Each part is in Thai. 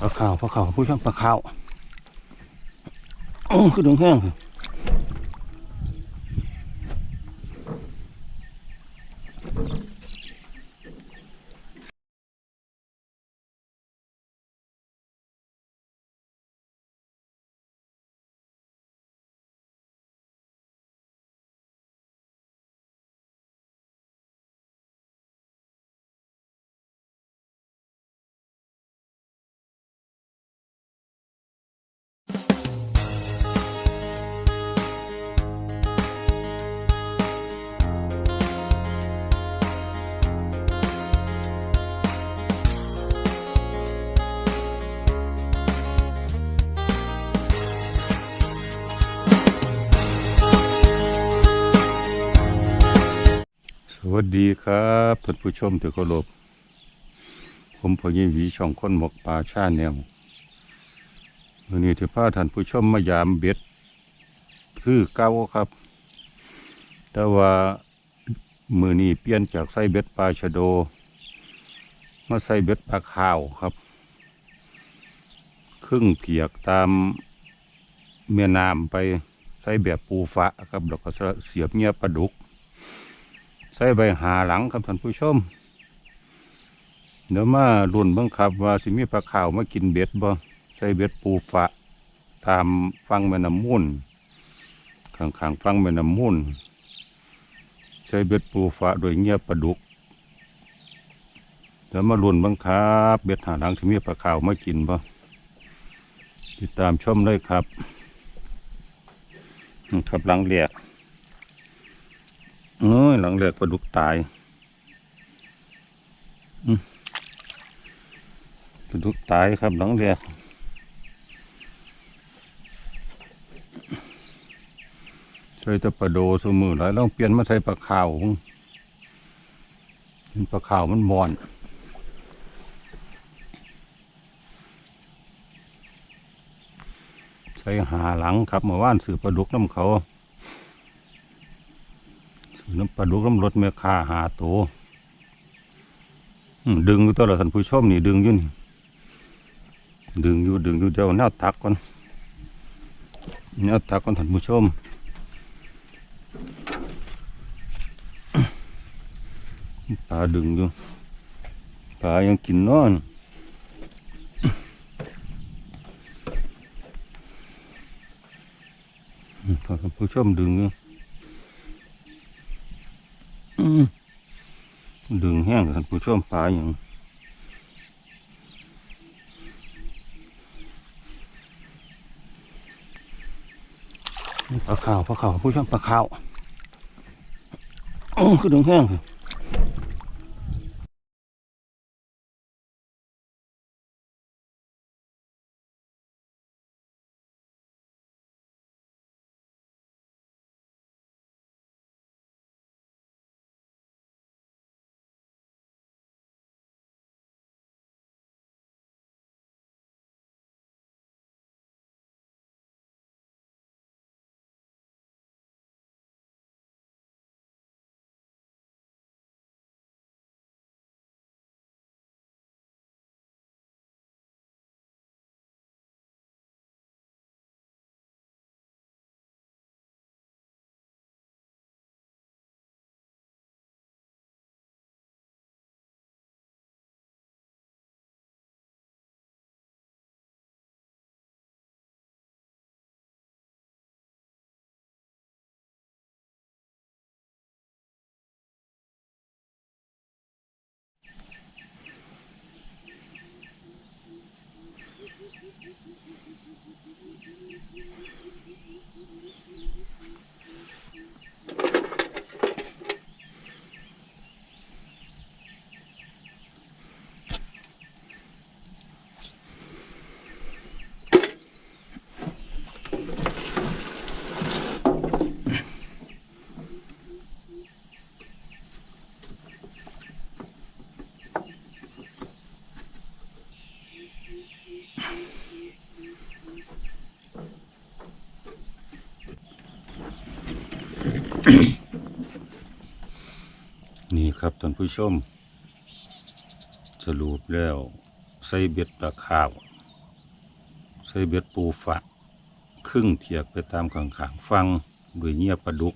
ปลาขาวปลาขาวผู้ชมปลาขาวโอ้คือดงแห้ง วัสดีครับท่านผู้ชมที่เคารพผมพยินวีช่องค้นหมกปลาชาแนววันนี้ที่พาท่านผู้ชมมายามเบ็ดคือเก้าครับ แต่ว่ามือนี้เปลี่ยนจากใส่เบ็ดปลาชะโด มาใส่เบ็ดปลาขาวครับ ครึ่งเพียกตามเมียน้ำไปใส่แบบปูฝะครับแล้วก็เสียบเงียบปลาดุก ใส่ใบหาหลังครับท่านผู้ชมเดี๋ยวมารุ่นบิ่งครับว่าสิมีปลาขาวมากินเบ็ดบ่ใส่เบ็ดปูฝะตามฟังแม่น้ำมูลข้างๆฟังแม่น้ำมูลใช้เบ็ดปูฝะโดยเงียบปลาดุกเดี๋ยวมารุ่นบิ่งครับ เบ็ดหาหลังสิมีปลาขาวมากินบ่ติดตามชมเลยครับ ครับหลังเรียก โอ้ยหลังเลือกปลาดุกตายปลาดุกตายครับหลังเลือกใส่แต่ปลาโดสมือหลายลองเปลี่ยนมาใส่ปลาขาวปลาขาวมันมอนใส่หาหลังครับเมื่อวานสือปลาดุกน้ำเขา น้ำปลาดุกน้ำรถเมื่อค่าหาโตดึงอยู่ตัวละท่านผู้ชมนี่ดึงอยู่นี่ดึงอยู่ดึงอยู่เดี๋ยวแนวตักก่อนแนวตักก่อนท่านผู้ชมปลาดึงอยู่ปลายังกินนอนท่านผู้ชมดึงอยู่ อืม ดึงแห้งท่านผู้ชมปลาอย่างปลาขาวปลาขาวผู้ชมปลาขาวโอ้คือดึงแห้ง นี่ครับท่านผู้ชม สรุปแล้วใส่เบ็ดปลาขาวส่เบ็ดปูฝะครึ่งเทียกไปตามข้างๆฟังด้วยเงียบปลาดุก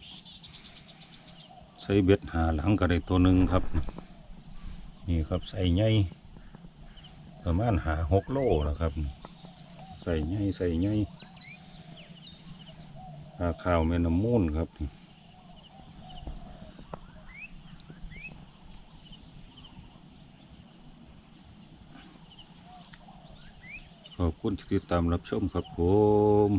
ใส่เบ็ดหาหลังก็ไดตัวหนึ่งครับ นี่ครับใส่ใหญ่ประมาณหาหกโลนะครับใส่ใหญ่ใส่ใหญ่ปลาขาวแม่น้ำมูลครับ ขอบคุณที่ติดตามรับชมครับผม